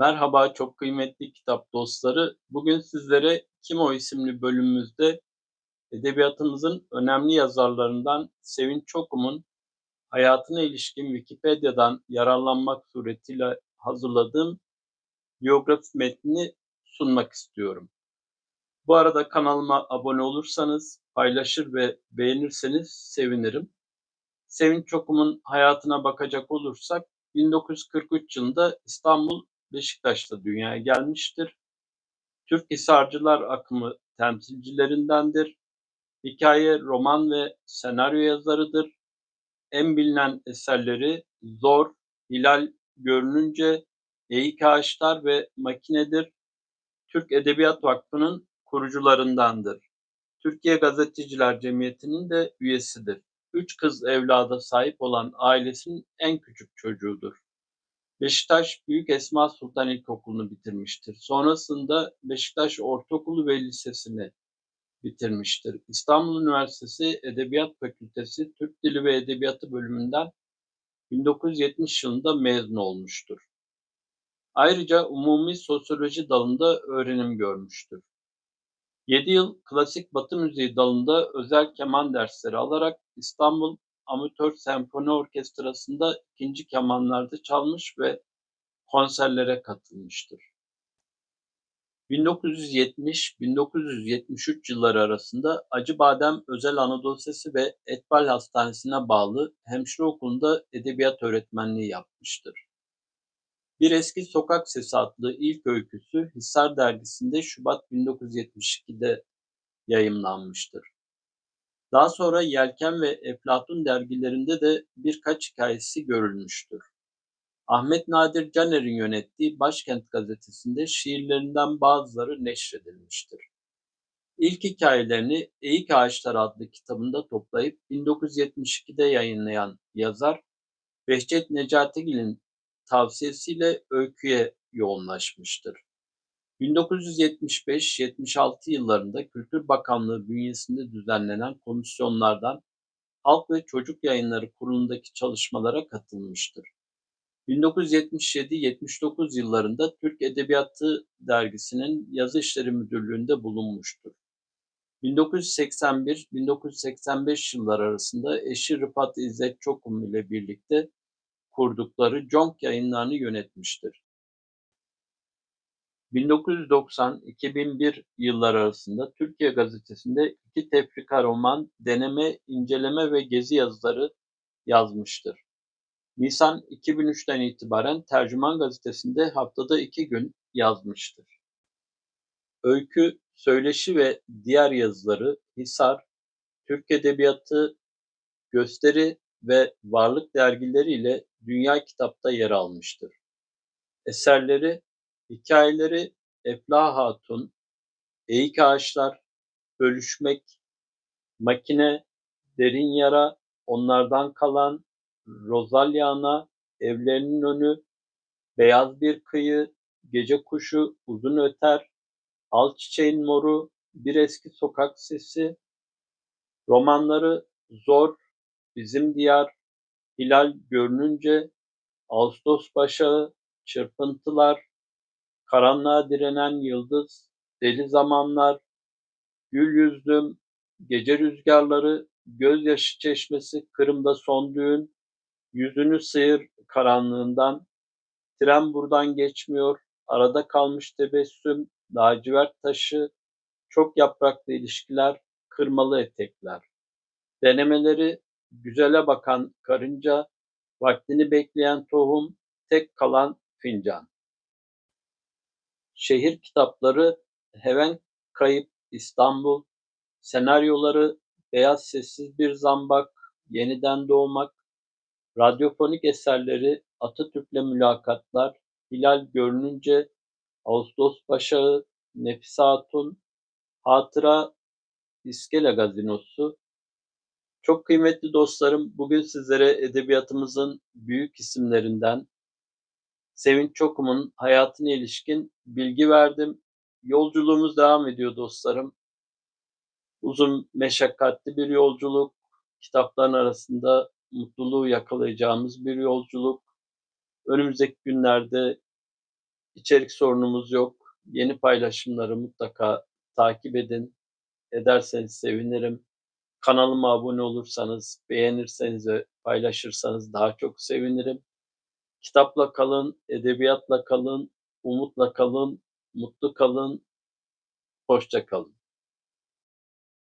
Merhaba çok kıymetli kitap dostları. Bugün sizlere Kim O isimli bölümümüzde edebiyatımızın önemli yazarlarından Sevinç Çokum'un hayatına ilişkin Wikipedia'dan yararlanmak suretiyle hazırladığım biyografi metnini sunmak istiyorum. Bu arada kanalıma abone olursanız, paylaşır ve beğenirseniz sevinirim. Sevinç Çokum'un hayatına bakacak olursak 1943 yılında İstanbul Beşiktaş'ta dünyaya gelmiştir. Türk Hisarcılar akımı temsilcilerindendir. Hikaye, roman ve senaryo yazarıdır. En bilinen eserleri Zor, Hilal Görününce, Eğik Ağaçlar ve Makinedir. Türk Edebiyat Vakfı'nın kurucularındandır. Türkiye Gazeteciler Cemiyeti'nin de üyesidir. Üç kız evlada sahip olan ailesinin en küçük çocuğudur. Beşiktaş Büyük Esma Sultan İlkokulu'nu bitirmiştir. Sonrasında Beşiktaş Ortaokulu ve Lisesi'ni bitirmiştir. İstanbul Üniversitesi Edebiyat Fakültesi Türk Dili ve Edebiyatı bölümünden 1970 yılında mezun olmuştur. Ayrıca umumi sosyoloji dalında öğrenim görmüştür. 7 yıl klasik batı müziği dalında özel keman dersleri alarak İstanbul Amatör Senfoni Orkestrası'nda ikinci kemanlarda çalmış ve konserlere katılmıştır. 1970-1973 yılları arasında Acıbadem Özel Anadolu Sesi ve Etbal Hastanesi'ne bağlı hemşire okulunda edebiyat öğretmenliği yapmıştır. Bir Eski Sokak Sesi adlı ilk öyküsü Hisar dergisinde Şubat 1972'de yayımlanmıştır. Daha sonra Yelken ve Eflatun dergilerinde de birkaç hikayesi görülmüştür. Ahmet Nadir Caner'in yönettiği Başkent gazetesinde şiirlerinden bazıları neşredilmiştir. İlk hikayelerini Eğik Ağaçlar adlı kitabında toplayıp 1972'de yayınlayan yazar, Behçet Necatigil'in tavsiyesiyle öyküye yoğunlaşmıştır. 1975-76 yıllarında Kültür Bakanlığı bünyesinde düzenlenen komisyonlardan Halk ve Çocuk Yayınları Kurulu'ndaki çalışmalara katılmıştır. 1977-79 yıllarında Türk Edebiyatı Dergisi'nin Yazı İşleri Müdürlüğü'nde bulunmuştur. 1981-1985 yıllar arasında eşi Rıfat İzzet Çokum ile birlikte kurdukları Conk yayınlarını yönetmiştir. 1990-2001 yıllar arasında Türkiye Gazetesi'nde iki tefrika roman, deneme, inceleme ve gezi yazıları yazmıştır. Nisan 2003'ten itibaren Tercüman Gazetesi'nde haftada iki gün yazmıştır. Öykü, söyleşi ve diğer yazıları Hisar, Türk Edebiyatı, Gösteri ve Varlık dergileri ile Dünya Kitap'ta yer almıştır. Eserleri Hikayeleri Efla Hatun, Eğik Ağaçlar, Bölüşmek, Makine, Derin Yara, Onlardan Kalan, Rozalyana, Evlerinin Önü, Beyaz Bir Kıyı, Gece Kuşu, Uzun Öter, Al Çiçeğin Moru, Bir Eski Sokak Sesi, romanları Zor, Bizim Diyar, Hilal Görününce, Ağustos Başağı, Çırpıntılar, Karanlığa direnen yıldız, deli zamanlar, gül yüzlüm, gece rüzgarları, gözyaşı çeşmesi, Kırım'da son düğün, yüzünü sıyır karanlığından, tren buradan geçmiyor, arada kalmış tebessüm, lacivert taşı, çok yapraklı ilişkiler, kırmalı etekler. Denemeleri, güzele bakan karınca, vaktini bekleyen tohum, tek kalan fincan. Şehir kitapları Heven Kayıp İstanbul, senaryoları Beyaz Sessiz Bir Zambak, Yeniden Doğmak, radyofonik eserleri Atatürk'le Mülakatlar, Hilal Görününce, Ağustos Başağı, Nefis Hatun, Hatıra İskele Gazinosu. Çok kıymetli dostlarım, bugün sizlere edebiyatımızın büyük isimlerinden Sevinç Çokum'un hayatına ilişkin bilgi verdim. Yolculuğumuz devam ediyor dostlarım. Uzun, meşakkatli bir yolculuk. Kitapların arasında mutluluğu yakalayacağımız bir yolculuk. Önümüzdeki günlerde içerik sorunumuz yok. Yeni paylaşımları mutlaka takip edin. Ederseniz sevinirim. Kanalıma abone olursanız, beğenirseniz ve paylaşırsanız daha çok sevinirim. Kitapla kalın, edebiyatla kalın, umutla kalın, mutlu kalın, hoşça kalın.